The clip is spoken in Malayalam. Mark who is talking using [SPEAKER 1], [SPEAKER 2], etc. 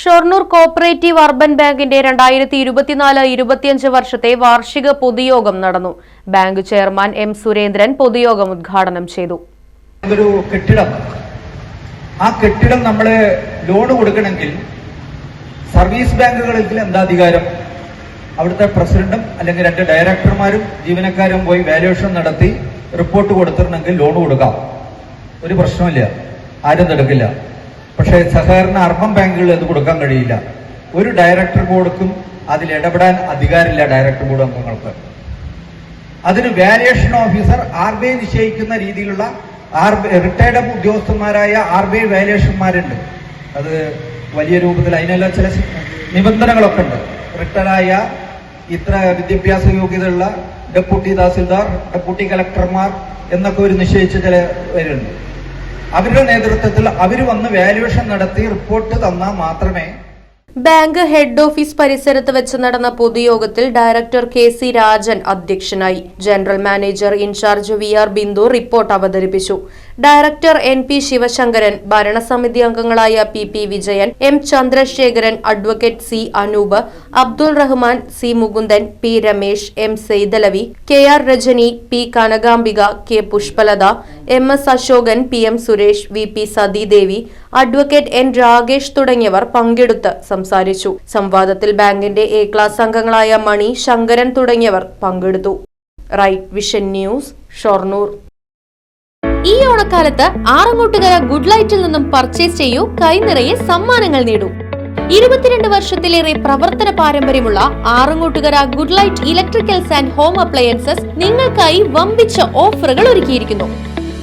[SPEAKER 1] Shoranur cooperative urban ബാങ്കിന്റെ രണ്ടായിരത്തി ഇരുപത്തിനാല് ഇരുപത്തിയഞ്ച് വർഷത്തെ വാർഷിക പൊതുയോഗം നടന്നു. ബാങ്ക് ചെയർമാൻ എം സുരേന്ദ്രൻ പൊതുയോഗം ഉദ്ഘാടനം ചെയ്തു.
[SPEAKER 2] ഒരു കെട്ടിടം. ആ കെട്ടിടം നമ്മൾ ലോൺ കൊടുക്കണമെങ്കിൽ സർവീസ് ബാങ്കുകളിൽ എന്താ അധികാരം? അവിടുത്തെ പ്രസിഡന്റും അല്ലെങ്കിൽ രണ്ട് ഡയറക്ടർമാരും ജീവനക്കാരും പോയി വാല്യുവേഷൻ നടത്തി റിപ്പോർട്ട് കൊടുത്തിട്ടുണ്ടെങ്കിൽ ലോൺ കൊടുക്കാം. ഒരു പ്രശ്നമില്ല ആരും തടുക്കില്ല പക്ഷേ സഹകരണ അർബൻ ബാങ്കുകളിൽ അത് കൊടുക്കാൻ കഴിയില്ല. ഒരു ഡയറക്ടർ ബോർഡുക്കും അതിൽ ഇടപെടാൻ അധികാരമില്ല ഡയറക്ടർ ബോർഡ് അംഗങ്ങൾക്ക്. അതിന് valuation officer R B I നിശ്ചയിക്കുന്ന രീതിയിലുള്ള ആർ റിട്ടയർഡ് ഉദ്യോഗസ്ഥന്മാരായ ആർ ബി ഐ വാലുവേഷന്മാരുണ്ട് അത് വലിയ രൂപത്തിൽ അതിനെല്ലാം ചില നിബന്ധനകളൊക്കെ ഉണ്ട്. റിട്ടയർഡായ ഇത്ര വിദ്യാഭ്യാസ യോഗ്യതയുള്ള ഡെപ്യൂട്ടി തഹസിൽദാർ ഡെപ്യൂട്ടി കലക്ടർമാർ എന്നൊക്കെ ഒരു നിശ്ചയിച്ച ചില പേരുണ്ട്. അവരുടെ നേതൃത്വത്തിൽ അവർ വന്ന് വാല്യുവേഷൻ നടത്തി റിപ്പോർട്ട് തന്നാൽ മാത്രമേ
[SPEAKER 1] ബാങ്ക് ഹെഡ് ഓഫീസ് പരിസരത്ത് വെച്ച് നടന്ന പൊതുയോഗത്തിൽ ഡയറക്ടർ കെ സി രാജൻ അധ്യക്ഷനായി. General manager incharge V R Bindu report അവതരിപ്പിച്ചു. ഡയറക്ടർ എൻ പി ശിവശങ്കരൻ ഭരണസമിതി അംഗങ്ങളായ P P Vijayan M Chandrasekharan advocate C Anoop Abdul Rahman C Mukundan P Ramesh M Saidalavi K R Rajani P Kanakambika K Pushpalatha M S Asokan P M Suresh V P Sathidevi advocate N Rakesh തുടങ്ങിയവർ പങ്കെടുത്ത് സംസാരിച്ചു. സംവാദത്തിൽ ബാങ്കിന്റെ എ ക്ലാസ് അംഗങ്ങളായ മണി ശങ്കരൻ തുടങ്ങിയവർ പങ്കെടുത്തു. Right vision news Shoranur. ഈ ഓണക്കാലത്ത് ആറങ്ങോട്ടുകര ഗുഡ് ലൈറ്റിൽ നിന്നും പർച്ചേസ് ചെയ്യൂ കൈനിറയെ സമ്മാനങ്ങൾ നേടൂ. ഇരുപത്തിരണ്ട് വർഷത്തിലേറെ പ്രവർത്തന പാരമ്പര്യമുള്ള Arangottukara good light electricals and home appliances നിങ്ങൾക്കായി വമ്പിച്ച ഓഫറുകൾ ഒരുക്കിയിരിക്കുന്നു.